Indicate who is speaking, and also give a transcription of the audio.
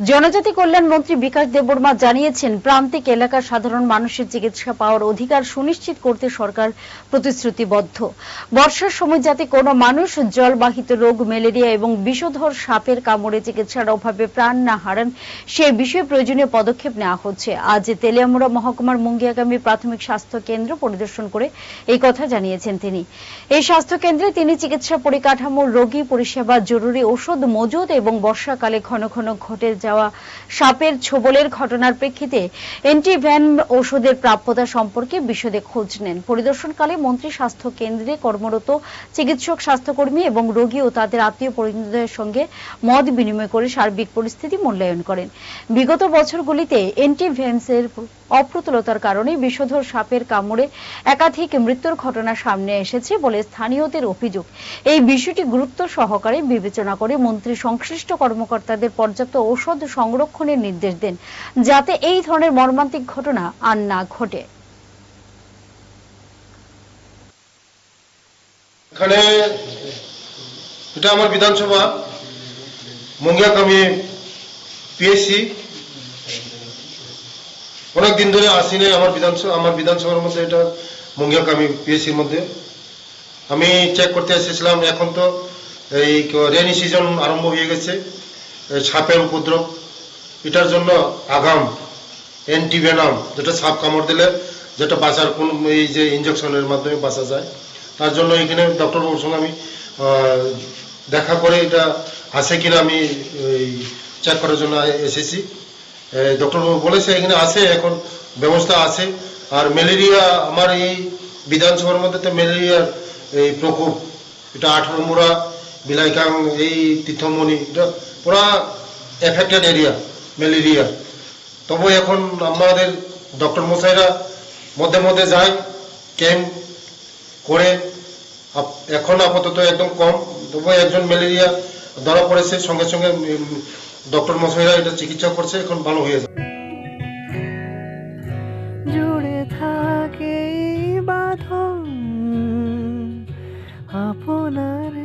Speaker 1: জনজাতি কল্যাণ মন্ত্রী বিকাশ দেববর্মা জানিয়েছেন, প্রান্তিক এলাকার সাধারণ মানুষের চিকিৎসা পাওয়ার অধিকার সুনিশ্চিত করতে সরকার প্রতিশ্রুতিবদ্ধ। বর্ষার সময় যাতে কোনো মানুষ জলবাহিত রোগ, ম্যালেরিয়া এবং বিষধর সাপের কামড়ে চিকিৎসার অভাবে প্রাণ না হারান, সে বিষয়ে প্রয়োজনীয় পদক্ষেপ নেওয়া হচ্ছে। আজ তেলিয়ামুড়া মহকুমার মুঙ্গিয়াগামী প্রাথমিক স্বাস্থ্য কেন্দ্র পরিদর্শন করে এই কথা জানিয়েছেন তিনি। এই স্বাস্থ্য কেন্দ্রে তিনি চিকিৎসা পরিকাঠামো, রোগী পরিষেবা, জরুরি ওষুধ মজুদ এবং বর্ষাকালে ঘন ঘন ঘটে যাওয়া সাপের ছোবলের ঘটনার প্রেক্ষিতে এন্টিভ্যান ওষুধের প্রাপ্যতা সম্পর্কে বিশদে খোঁজ নেন। পরিদর্শনকালে মন্ত্রী স্বাস্থ্য কেন্দ্রে কর্মরত চিকিৎসক, স্বাস্থ্যকর্মী এবং রোগী ও তাদের আত্মীয় পরিজনদের সঙ্গে মত বিনিময় করে সার্বিক পরিস্থিতি মূল্যায়ন করেন। বিগত বছরগুলিতে এন্টিভ্যান্সের অপ্রতুলতার কারণে বিষধর সাপের কামড়ে একাধিক মৃত্যুর ঘটনা সামনে এসেছে বলে স্থানীয়দের অভিযোগ। এই বিষয়টি গুরুত্ব সহকারে বিবেচনা করে মন্ত্রী সংশ্লিষ্ট কর্মকর্তাদের পর্যাপ্ত ঔষধ সংরক্ষণের নির্দেশ দেন, যাতে এই ধরনের মর্মান্তিক ঘটনা আর না ঘটে।
Speaker 2: এখানে এটা আমার বিধানসভা পিএসসি। অনেক দিন ধরে আসিনি আমার বিধানসভা, আমার বিধানসভার মধ্যে এটা পিএসসির মধ্যে। আমি চেক করতে এসেছিলাম, এখন তো এই রেনি সিজন আরম্ভ হয়ে গেছে। সাপের উপদ্রব, এটার জন্য আগাম অ্যান্টিভেনাম যেটা সাপ কামড় দিলে, যেটা বাঁচার কোন এই যে ইঞ্জেকশনের মাধ্যমে বাঁচা যায়, তার জন্য এখানে ডক্টরবাবুর সঙ্গে আমি দেখা করে এটা আছে কিনা আমি চেক করার জন্য এসেছি। ডক্টরবাবু বলেছে এখানে আছে, এখন ব্যবস্থা আছে। আর ম্যালেরিয়া আমার এই বিধানসভার মধ্যে তো ম্যালেরিয়ার এই প্রকোপ, এটা আঠারো মুড়া বিলাইকাং এই তীর্থমণি পুরা এফেক্টেড এরিয়া ম্যালেরিয়া তবু এখন আমাদের ডক্টর মশাইরা মধ্যে মধ্যে যায় ক্যাম্প করে। এখন আপাতত একদম কম, তবু একজন ম্যালেরিয়া ধরা পড়েছে, সঙ্গে সঙ্গে ডক্টর মশাইরা এটা চিকিৎসা করছে, এখন ভালো হয়ে
Speaker 3: জুড়ে থাকে আপনার